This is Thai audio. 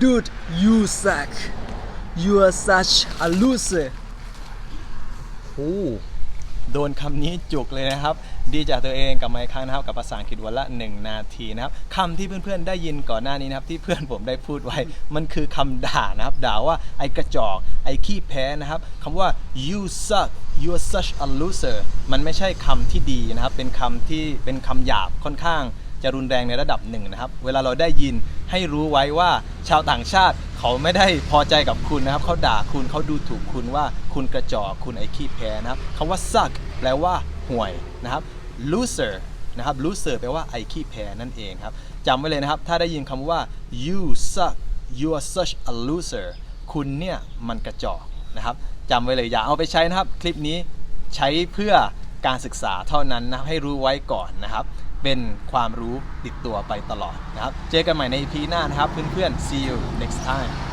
dude you suck you are such a loser โอ้โดนคำนี้จุกเลยนะครับ ดีจากตัวเองกลับมาอีกครั้งนะครับ กับภาษาอังกฤษวันละ 1 นาทีนะครับคำที่เพื่อนๆได้ยินก่อนหน้านี้นะครับ ที่เพื่อนผมได้พูดไว้ มันคือคำด่านะครับ ด่าว่าไอ้กระจอก ไอ้ขี้แพ้นะครับคำว่า you suck you are such a loser มันไม่ใช่คำที่ดีนะครับ เป็นคำที่เป็นคำหยาบค่อนข้าง จะรุนแรงในระดับหนึ่งนะครับ เวลาเราได้ยินให้รู้ไว้ว่าชาวต่างชาติเขาไม่ได้พอใจกับคุณนะครับ เขาด่าคุณเขาดูถูกคุณว่าคุณกระจอกคุณไอ้ขี้แพ้นะครับคำว่า suck แปลว่าห่วยนะครับ loser นะครับ loser แปลว่าไอ้ขี้แพ้นั่นเองครับจำไว้เลยนะครับ ถ้าได้ยินคำว่า you suck you are such a loser คุณเนี่ยมันกระจอกนะครับจำไว้เลยอย่าเอาไปใช้นะครับ คลิปนี้ใช้เพื่อ การศึกษาเท่านั้นนะครับให้รู้ไว้ก่อนนะครับ เป็นความรู้ติดตัวไปตลอดนะครับ เจอกันใหม่ใน EP หน้านะครับเพื่อนๆ see you next time